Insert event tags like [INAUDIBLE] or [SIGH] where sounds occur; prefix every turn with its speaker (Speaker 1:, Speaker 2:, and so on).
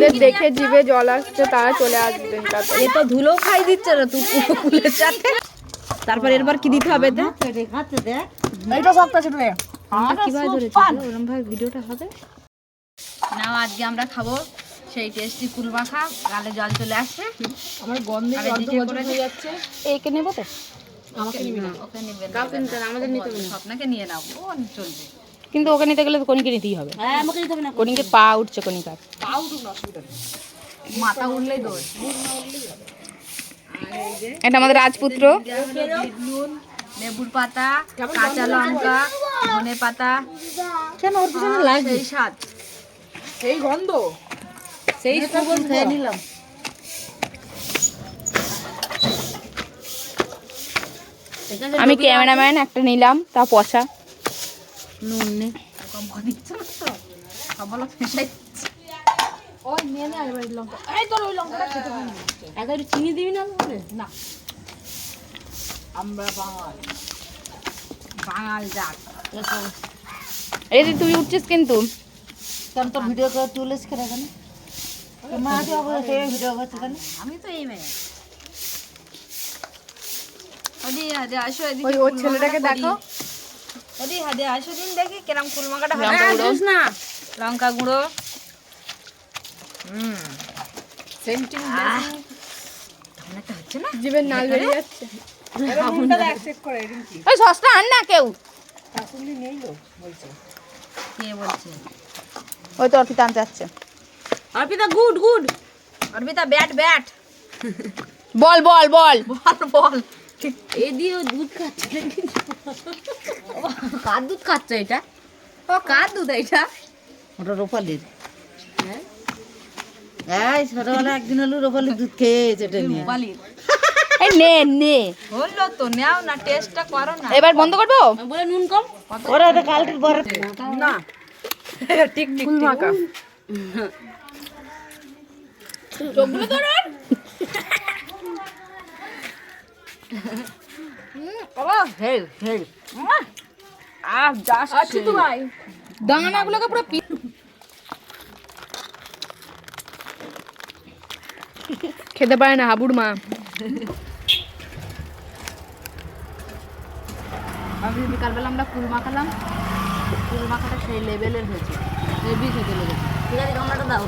Speaker 1: যাদের দেখে জিভে জল আসছে তারা চলে আসবেন
Speaker 2: এ তো ধুলো খাই দিচ্ছে না তুই ফুলের চাটে তারপর এরপর কি দিতে হবে
Speaker 1: এইটা
Speaker 2: কীভাবে ধরেছে? ভাবে ভিডিওটা হবে। নাও আজকে আমরা খাব সেই টেস্টি কুল মাখা গালে জল চলে আসছে।
Speaker 1: আমার গন্ধে জল হয়ে যাচ্ছে।
Speaker 2: একে নেব তো?
Speaker 1: আমাকে নিবি না।
Speaker 2: ওকে নেবে না।
Speaker 1: কাউকে নিতে আমাদের নিতে হবে না।
Speaker 2: স্বপ্নাকে নিয়ে নাও। ও চলবে।
Speaker 3: কিন্তু ওকে নিতে গেলে তো কনিকে নিতেই হবে।
Speaker 2: হ্যাঁ আমাকে নিতে হবে না
Speaker 3: কনিকে পা উঠছে কনিকার
Speaker 2: মাথা উঠলেই দোষ
Speaker 3: এটা আমাদের রাজপুত্র।
Speaker 2: লেবুর পাতা কাঁচা লঙ্কা ধনে পাতা কেন ওর পিছনে সেই স্বাদ।
Speaker 1: সেই গন্ধ?
Speaker 2: সেই সুগন্ধ? খেয়ে নিলাম।
Speaker 3: আমি ক্যামেরাম্যান একটা নিলাম তা পচা।
Speaker 2: নুন নে কম করে দিচ্ছ না তো?
Speaker 1: ওই নে আগে বাড়ির লঙ্কা। এই তোর ওই লঙ্কাটা খেতে পারি
Speaker 2: একবার চিনি দিবি না তাহলে?
Speaker 1: না। আমরা বাঙাল।
Speaker 2: বাঙাল জাত।
Speaker 3: এই যে তুই উঠছিস কিন্তু।
Speaker 2: কেন তোর ভিডিও করে তুলিস কেন এখানে? মা কি অবস্থা? ভিডিও করছে কেন? আমি তো এই মেয়ে। আসো
Speaker 1: ওই ছেলেটাকে দেখো।
Speaker 2: ওদি হাদে আসো দিন দেখি কিরম
Speaker 3: লঙ্কা গুঁড়ো।
Speaker 2: না। লঙ্কা গুঁড়ো। হুম
Speaker 1: সেন্টিং
Speaker 2: একটা হচ্ছে না?
Speaker 1: জিভের নাল বেরিয়ে যাচ্ছে।
Speaker 3: ওই সসটা আন না কেউ।
Speaker 2: কে বলছে?
Speaker 3: ওই তো অর্পিতা আনতে যাচ্ছে।
Speaker 2: Arpita good good. Arpita bat bat.
Speaker 3: Ball ball ball.
Speaker 2: Ball ball. এ দিয়ে দুধ খাচ্ছে কার দুধ খাচ্ছে এটা? ও কার দুধ এটা?
Speaker 4: ওটা রোপালির। এই ছোটবেলা একদিন হলো রোপালির দুধ নিয়ে। [LAUGHS]
Speaker 3: এই নে নে।
Speaker 2: হলো তো নাও না টেস্টটা করো না।
Speaker 3: এবার বন্ধ করব?
Speaker 2: বলে নুন কম।
Speaker 4: ওরা তো
Speaker 1: না। ঠিক ঠিক ফুল মাখা
Speaker 2: হেল হেল।
Speaker 1: আহ যাস আচ্ছা তো ভাই।
Speaker 3: দানাগুলোকে পুরো খেতে পারে না হাবুর মা
Speaker 2: আমি বিকালবেলা আমরা কুল মাখালাম কুল মাখাটা সেই লেভেলের হয়েছে। ঠিক আছে দাও।